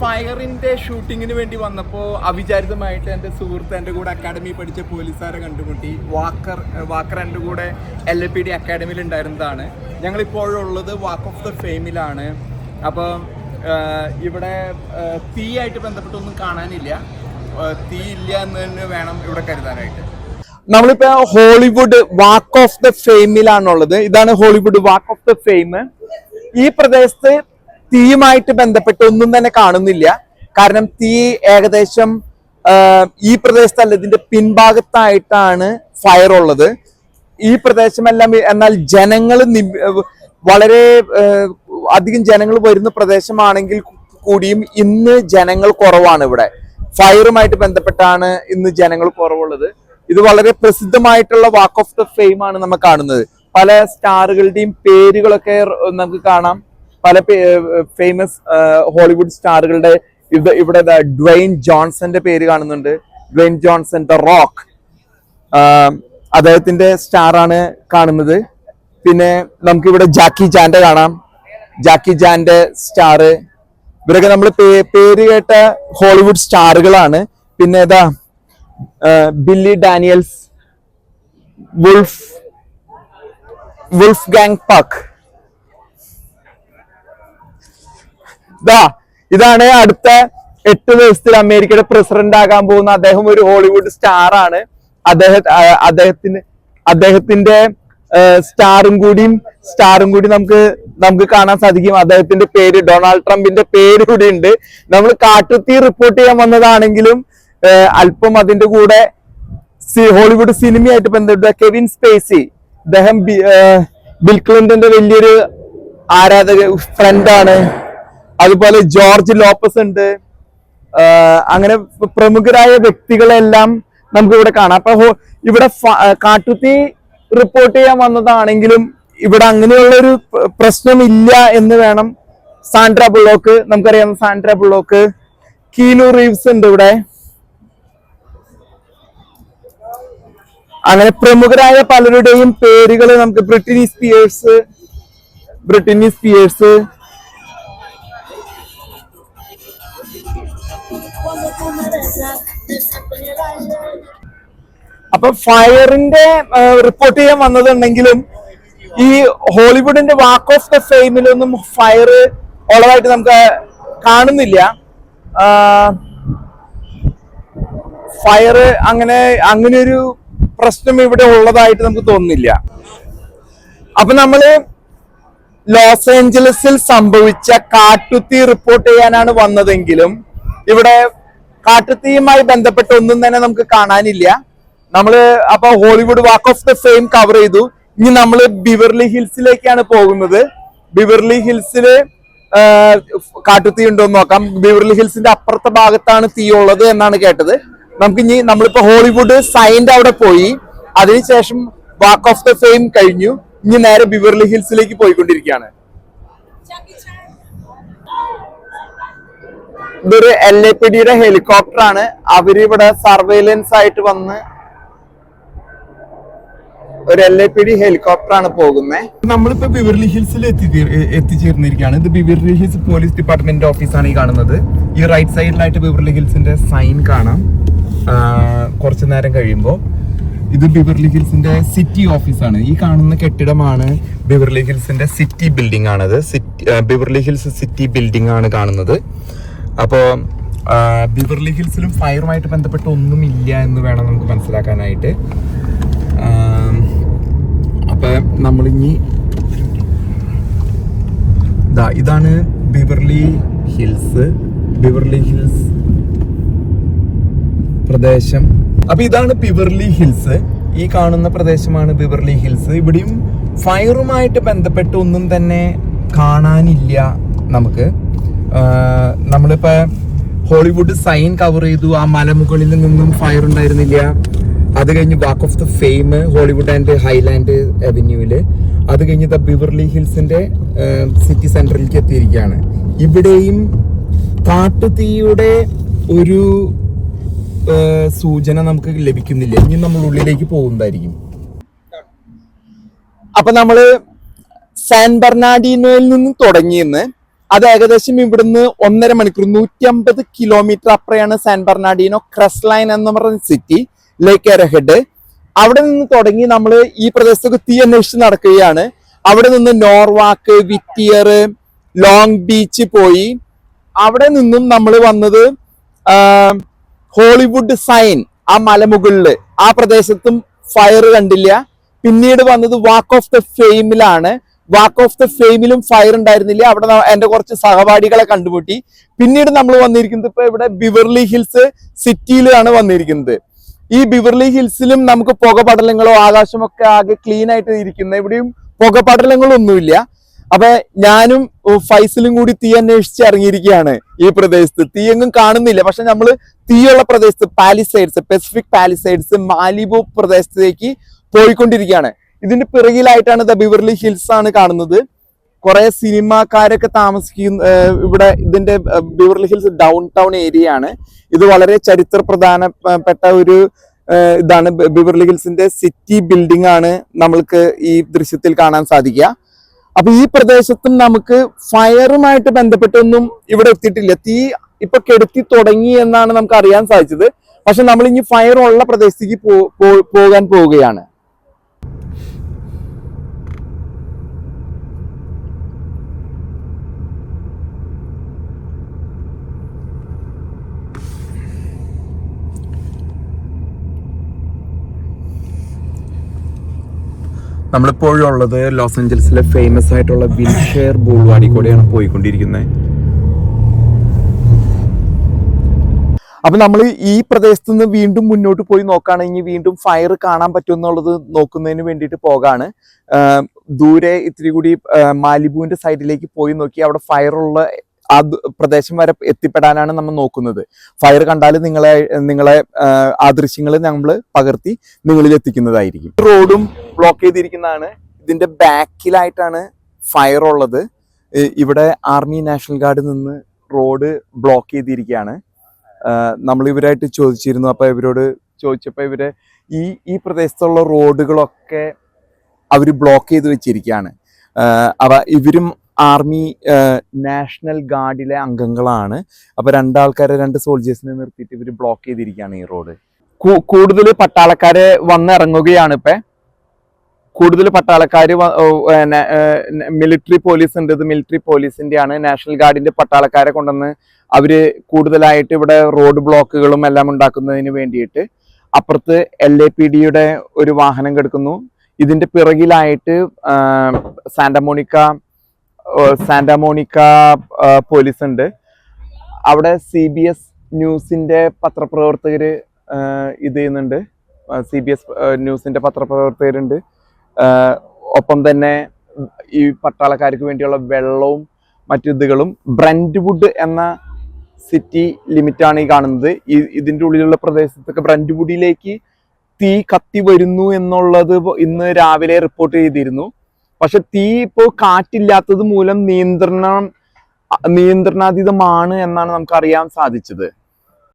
ഫയറിന്റെ ഷൂട്ടിങ്ങിന് വേണ്ടി വന്നപ്പോൾ അവിചാരിതമായിട്ട് എന്റെ സുഹൃത്ത് എന്റെ കൂടെ അക്കാഡമി പഠിച്ച പോലീസുകാരെ കണ്ടുമുട്ടി. വാക്കർ വാക്കർ എന്റെ കൂടെ എൽ എ പി ഡി അക്കാഡമിയിൽ ഉണ്ടായിരുന്നതാണ്. ഞങ്ങളിപ്പോഴുള്ളത് വാക്ക് ഓഫ് ദ ഫെയിമിലാണ് അപ്പോൾ ഇവിടെ തീ ആയിട്ട് ബന്ധപ്പെട്ടൊന്നും കാണാനില്ല. തീ ഇല്ല എന്ന് തന്നെ വേണം ഇവിടെ കരുതാനായിട്ട്. നമ്മളിപ്പോ ഹോളിവുഡ് വാക്ക് ഓഫ് ദ ഫെയിമിലാണുള്ളത് ഇതാണ് Hollywood walk of the fame ഈ പ്രദേശത്ത് തീയുമായിട്ട് ബന്ധപ്പെട്ട് ഒന്നും തന്നെ കാണുന്നില്ല. കാരണം തീ ഏകദേശം ഈ പ്രദേശത്തല്ല ഇതിന്റെ പിൻഭാഗത്തായിട്ടാണ് ഫയർ ഉള്ളത്. ഈ പ്രദേശമെല്ലാം എന്നാൽ ജനങ്ങൾ വളരെ അധികം ജനങ്ങൾ വരുന്ന പ്രദേശമാണെങ്കിൽ കൂടിയും ഇന്ന് ജനങ്ങൾ കുറവാണ് ഇവിടെ. ഫയറുമായിട്ട് ബന്ധപ്പെട്ടാണ് ഇന്ന് ജനങ്ങൾ കുറവുള്ളത്. ഇത് വളരെ പ്രസിദ്ധമായിട്ടുള്ള വാക്ക് ഓഫ് ദ ഫെയിം ആണ് നമ്മൾ കാണുന്നത്. പല സ്റ്റാറുകളുടെയും പേരുകളൊക്കെ നമുക്ക് കാണാം. പല ഫേമസ് ഹോളിവുഡ് സ്റ്റാറുകളുടെ ഇവിടെ ഡ്വെയിൻ ജോൺസന്റെ പേര് കാണുന്നുണ്ട്. ഡ്വൈൻ ജോൺസൺ ദ റോക്ക് അദ്ദേഹത്തിന്റെ സ്റ്റാറാണ് കാണുന്നത്. പിന്നെ നമുക്ക് ഇവിടെ ജാക്കി ജാന്റെ കാണാം. ജാക്കി ജാന്റെ സ്റ്റാർ ഇവരൊക്കെ നമ്മൾ പേര് കേട്ട ഹോളിവുഡ് സ്റ്റാറുകളാണ്. പിന്നെ ഏതാ Billy Daniels Wolf Wolfgang Puck ദാ ഇതാണ് അടുത്ത എട്ട് ദിവസത്തിൽ അമേരിക്കയുടെ പ്രസിഡന്റ് ആകാൻ പോകുന്ന അദ്ദേഹം ഒരു ഹോളിവുഡ് സ്റ്റാർ ആണ്. അദ്ദേഹം അദ്ദേഹത്തിന് അദ്ദേഹത്തിന്റെ സ്റ്റാറും കൂടിയും സ്റ്റാറും കൂടി നമുക്ക് നമുക്ക് കാണാൻ സാധിക്കും. അദ്ദേഹത്തിന്റെ പേര് ഡൊണാൾഡ് ട്രംപിന്റെ പേര് കൂടി ഉണ്ട്. നമ്മൾ കാട്ടുതീ റിപ്പോർട്ട് ചെയ്യാൻ വന്നതാണെങ്കിലും അല്പം അതിന്റെ കൂടെ ഹോളിവുഡ് സിനിമയായിട്ട് ബന്ധപ്പെട്ട കെവിൻ സ്പേസി അദ്ദേഹം ബിൽ ക്ലിന്റന്റെ വലിയൊരു ആരാധക ഫ്രണ്ടാണ് അതുപോലെ ജോർജ് ലോപ്പസ് ഉണ്ട്. അങ്ങനെ പ്രമുഖരായ വ്യക്തികളെല്ലാം നമുക്ക് ഇവിടെ കാണാം. അപ്പൊ ഇവിടെ കാട്ടുത്തി കാട്ടുതീ റിപ്പോർട്ട് ചെയ്യാൻ വന്നതാണെങ്കിലും ഇവിടെ അങ്ങനെയുള്ള ഒരു പ്രശ്നം ഇല്ല എന്ന് വേണം സാൻഡ്ര ബുള്ളോക്ക് നമുക്കറിയാം സാൻഡ്ര ബുള്ളോക്ക്. കീനു റീവ്സ് ഉണ്ട് ഇവിടെ. അങ്ങനെ പ്രമുഖരായ പലരുടെയും പേരുകൾ നമുക്ക് ബ്രിട്ടനി സ്പിയേഴ്സ് ബ്രിട്ടനി സ്പിയേഴ്സ് അപ്പൊ ഫയറിന്റെ റിപ്പോർട്ട് ചെയ്യാൻ വന്നതുണ്ടെങ്കിലും ഈ ഹോളിവുഡിന്റെ വാക്ക് ഓഫ് ദ ഫെയിമിലൊന്നും ഫയർ ഉള്ളതായിട്ട് നമുക്ക് കാണുന്നില്ല. ഫയർ അങ്ങനെ അങ്ങനെ ഒരു പ്രശ്നം ഇവിടെ ഉള്ളതായിട്ട് നമുക്ക് തോന്നുന്നില്ല. അപ്പൊ നമ്മൾ ലോസ് ഏഞ്ചലസിൽ സംഭവിച്ച കാട്ടുത്തി റിപ്പോർട്ട് ചെയ്യാനാണ് വന്നതെങ്കിലും ഇവിടെ കാട്ടുതീയുമായി ബന്ധപ്പെട്ട ഒന്നും തന്നെ നമുക്ക് കാണാനില്ല. നമ്മൾ അപ്പൊ Hollywood walk of the fame cover ചെയ്തു. ഇനി നമ്മൾ ബിവർലി ഹിൽസിലേക്കാണ് പോകുന്നത്. ബിവർലി ഹിൽസിൽ കാട്ടുതീ ഉണ്ടോ എന്ന് നോക്കാം. ബിവർലി ഹിൽസിന്റെ അപ്പുറത്തെ ഭാഗത്താണ് തീ ഉള്ളത് എന്നാണ് കേട്ടത്. നമുക്ക് ഇനി നമ്മളിപ്പോ ഹോളിവുഡ് സൈൻഡ് അവിടെ പോയി. അതിനുശേഷം വാക്ക് ഓഫ് ദ ഫെയിം കഴിഞ്ഞു. ഇനി നേരെ ബിവർലി ഹിൽസിലേക്ക് പോയിക്കൊണ്ടിരിക്കുകയാണ്. ഇതൊരു എൽ എ പി ഡിയുടെ ഹെലികോപ്റ്റർ ആണ്. അവർ ഇവിടെ സർവൈലൻസ് ആയിട്ട് വന്ന് ഒരു L A P D helicopter ആണ് പോകുന്നത് നമ്മളിപ്പോ ബിവർലി ഹിൽസിൽ എത്തി എത്തിച്ചേർന്നിരിക്കുകയാണ്. ഇത് ബിവർലി ഹിൽസ് പോലീസ് ഡിപ്പാർട്ട്മെന്റ് ഓഫീസാണ് ഈ കാണുന്നത്. ഈ റൈറ്റ് സൈഡിലായിട്ട് ബിവർലി ഹിൽസിന്റെ സൈൻ കാണാം. കുറച്ച് നേരം കഴിയുമ്പോൾ ഇത് ബിവർലി ഹിൽസിന്റെ സിറ്റി ഓഫീസാണ് ഈ കാണുന്ന കെട്ടിടമാണ് ബിവർലി ഹിൽസിന്റെ സിറ്റി ബിൽഡിംഗ് ആണത് city Beverly Hills city building ആണ് കാണുന്നത്. അപ്പോൾ ബിവർലി ഹിൽസിലും ഫയറുമായിട്ട് ബന്ധപ്പെട്ട് ഒന്നുമില്ല എന്ന് വേണം നമുക്ക് മനസ്സിലാക്കാനായിട്ട്. അപ്പോൾ അപ്പൊ നമ്മളിനി ഇതാ ഇതാണ് ബിവർലി ഹിൽസ്. ബിവർലി ഹിൽസ് പ്രദേശം. അപ്പൊ ഇതാണ് ബിവർലി ഹിൽസ്. ഈ കാണുന്ന പ്രദേശമാണ് ബിവർലി ഹിൽസ്. ഇവിടെയും ഫയറുമായിട്ട് ബന്ധപ്പെട്ട് ഒന്നും തന്നെ കാണാനില്ല നമുക്ക്. നമ്മളിപ്പോ ഹോളിവുഡ് സൈൻ കവർ ചെയ്തു. ആ മലമുകളിൽ നിന്നും ഫയർ ഉണ്ടായിരുന്നില്ല. അത് കഴിഞ്ഞ് walk of the fame Hollywood and Highland അവന്യൂവിൽ അത് കഴിഞ്ഞ് ദ ബിവർലി ഹിൽസിന്റെ സിറ്റി സെന്ററിലേക്ക് എത്തിയിരിക്കുകയാണ്. ഇവിടെയും കാട്ടുതീയുടെ ഒരു സൂചന നമുക്ക് ലഭിക്കുന്നില്ല. ഇനി നമ്മൾ ഉള്ളിലേക്ക് പോകുന്നതായിരിക്കും. അപ്പൊ നമ്മൾ സാൻ ബെർണാഡിനോയിൽ നിന്നും തുടങ്ങിയെന്ന് അത് ഏകദേശം ഇവിടുന്ന് ഒന്നര മണിക്കൂർ നൂറ്റി അമ്പത് കിലോമീറ്റർ അപ്പുറയാണ് സാൻ ബെർണാഡിനോ ക്രസ് ലൈൻ എന്ന് പറഞ്ഞ സിറ്റി ലേക്ക് എരഹെഡ് അവിടെ നിന്ന് തുടങ്ങി നമ്മൾ ഈ പ്രദേശത്തൊക്കെ തീ അന്വേഷിച്ച് നടക്കുകയാണ്. അവിടെ നിന്ന് നോർവാക്ക് വിറ്റിയർ ലോങ് ബീച്ച് പോയി. അവിടെ നിന്നും നമ്മൾ വന്നത് ഹോളിവുഡ് സൈൻ ആ മലമുകളിൽ. ആ പ്രദേശത്തും ഫയർ കണ്ടില്ല. പിന്നീട് വന്നത് വാക്ക് ഓഫ് ദ ഫെയിമിലാണ് വാക്ക് ഓഫ് ദ ഫെയിമിലും ഫയർ ഉണ്ടായിരുന്നില്ല? അവിടെ എന്റെ കുറച്ച് സഹപാഠികളെ കണ്ടുപൂട്ടി പിന്നീട് നമ്മൾ വന്നിരിക്കുന്നത് ഇപ്പൊ ഇവിടെ ബിവർലി ഹിൽസ് സിറ്റിയിലാണ് വന്നിരിക്കുന്നത്. ഈ ബിവർലി ഹിൽസിലും നമുക്ക് പുകപടലങ്ങളോ ആകാശമൊക്കെ ആകെ ക്ലീൻ ആയിട്ട് ഇരിക്കുന്ന എവിടെയും പുകപടലങ്ങളൊന്നുമില്ല. അപ്പൊ ഞാനും ഫൈസലും കൂടി തീ അന്വേഷിച്ച് ഇറങ്ങിയിരിക്കുകയാണ് ഈ പ്രദേശത്ത്. തീ എങ്ങും കാണുന്നില്ല. പക്ഷെ നമ്മൾ തീയുള്ള പ്രദേശത്ത് പാലിസൈഡ്സ് പെസിഫിക് പാലിസൈഡ്സ് മാലിബു പ്രദേശത്തേക്ക് പോയിക്കൊണ്ടിരിക്കുകയാണ്. ഇതിന്റെ പിറകിലായിട്ടാണ് ദ ബിവർലി ഹിൽസ് ആണ് കാണുന്നത്. കുറെ സിനിമാക്കാരൊക്കെ താമസിക്കുന്ന ഇവിടെ ഇതിന്റെ Beverly Hills downtown area ആണ്. ഇത് വളരെ ചരിത്ര പ്രധാനപ്പെട്ട ഒരു ഇതാണ് ബിവർലി ഹിൽസിന്റെ സിറ്റി ബിൽഡിംഗ് ആണ് നമ്മൾക്ക് ഈ ദൃശ്യത്തിൽ കാണാൻ സാധിക്കുക. അപ്പൊ ഈ പ്രദേശത്തും നമുക്ക് ഫയറുമായിട്ട് ബന്ധപ്പെട്ടൊന്നും ഇവിടെ എത്തിയിട്ടില്ല. തീ ഇപ്പൊ കെടുത്തി തുടങ്ങി എന്നാണ് നമുക്ക് അറിയാൻ സാധിച്ചത്. പക്ഷെ നമ്മൾ ഇനി ഫയർ ഉള്ള പ്രദേശത്തേക്ക് പോകാൻ പോവുകയാണ്. നമ്മളിപ്പോഴും ഉള്ളത് ലോസ് ഏഞ്ചൽസിലെ ഫേമസ് ആയിട്ടുള്ള വിൻഷെയർ ബൂൾവാടി കൂടെയാണ് പോയിക്കൊണ്ടിരിക്കുന്നത്. അപ്പൊ നമ്മൾ ഈ പ്രദേശത്ത് നിന്ന് വീണ്ടും മുന്നോട്ട് പോയി നോക്കുകയാണെങ്കിൽ വീണ്ടും ഫയർ കാണാൻ പറ്റുമെന്നുള്ളത് നോക്കുന്നതിന് വേണ്ടിയിട്ട് പോകാണ്. ദൂരെ ഇത്തിരി കൂടി മാലിബുവിന്റെ സൈഡിലേക്ക് പോയി നോക്കി അവിടെ ഫയറുള്ള ആ പ്രദേശം വരെ എത്തിപ്പെടാനാണ് നമ്മൾ നോക്കുന്നത്. ഫയർ കണ്ടാൽ നിങ്ങളെ നിങ്ങളെ ആ ദൃശ്യങ്ങൾ നമ്മൾ പകർത്തി നിങ്ങളിൽ എത്തിക്കുന്നതായിരിക്കും റോഡും ബ്ലോക്ക് ചെയ്തിരിക്കുന്നതാണ്. ഇതിന്റെ ബാക്കിലായിട്ടാണ് ഫയർ ഉള്ളത്. ഇവിടെ ആർമി നാഷണൽ ഗാർഡിൽ നിന്ന് റോഡ് ബ്ലോക്ക് ചെയ്തിരിക്കുകയാണ്. നമ്മൾ ഇവരായിട്ട് ചോദിച്ചിരുന്നു. അപ്പൊ ഇവരോട് ചോദിച്ചപ്പോൾ ഇവർ ഈ ഈ പ്രദേശത്തുള്ള റോഡുകളൊക്കെ അവർ ബ്ലോക്ക് ചെയ്ത് വെച്ചിരിക്കുകയാണ്. അവ ഇവരും ആർമി നാഷണൽ ഗാർഡിലെ അംഗങ്ങളാണ്. അപ്പൊ രണ്ടാൾക്കാരെ രണ്ട് സോൾജേഴ്സിനെ നിർത്തിയിട്ട് ഇവർ ബ്ലോക്ക് ചെയ്തിരിക്കുകയാണ് ഈ റോഡ് കൂടുതൽ പട്ടാളക്കാരെ വന്നിറങ്ങുകയാണ് ഇപ്പൊ. കൂടുതൽ പട്ടാളക്കാർ മിലിറ്ററി പോലീസ് ഉണ്ട്. ഇത് മിലിറ്ററി പോലീസിന്റെ ആണ് നാഷണൽ ഗാർഡിന്റെ പട്ടാളക്കാരെ കൊണ്ടുവന്ന് അവർ കൂടുതലായിട്ട് ഇവിടെ റോഡ് ബ്ലോക്കുകളും എല്ലാം ഉണ്ടാക്കുന്നതിന് വേണ്ടിയിട്ട് അപ്പുറത്ത് എൽ എ പി ഡിയുടെ ഒരു വാഹനം കിടക്കുന്നു. ഇതിന്റെ പിറകിലായിട്ട് സാന്റമോണിക്ക സാന്റമോണിക്ക പോലീസ് ഉണ്ട്. അവിടെ സി ബി എസ് ന്യൂസിന്റെ പത്രപ്രവർത്തകര് ആ, ഇത് ചെയ്യുന്നുണ്ട്. സി ബി എസ് ന്യൂസിന്റെ പത്രപ്രവർത്തകരുണ്ട്. ഒപ്പം തന്നെ ഈ പട്ടാളക്കാർക്ക് വേണ്ടിയുള്ള വെള്ളവും മറ്റു ഇതുകളും ബ്രൻഡ്വുഡ് എന്ന സിറ്റി ലിമിറ്റാണ് ഈ കാണുന്നത്. ഈ ഇതിന്റെ ഉള്ളിലുള്ള പ്രദേശത്തൊക്കെ ബ്രൻഡ്വുഡിലേക്ക് തീ കത്തി വരുന്നു എന്നുള്ളത് ഇന്ന് രാവിലെ റിപ്പോർട്ട് ചെയ്തിരുന്നു. പക്ഷെ തീ ഇപ്പോൾ കാറ്റില്ലാത്തത് മൂലം നിയന്ത്രണം നിയന്ത്രണാതീതമാണ് എന്നാണ് നമുക്ക് അറിയാൻ സാധിച്ചത്.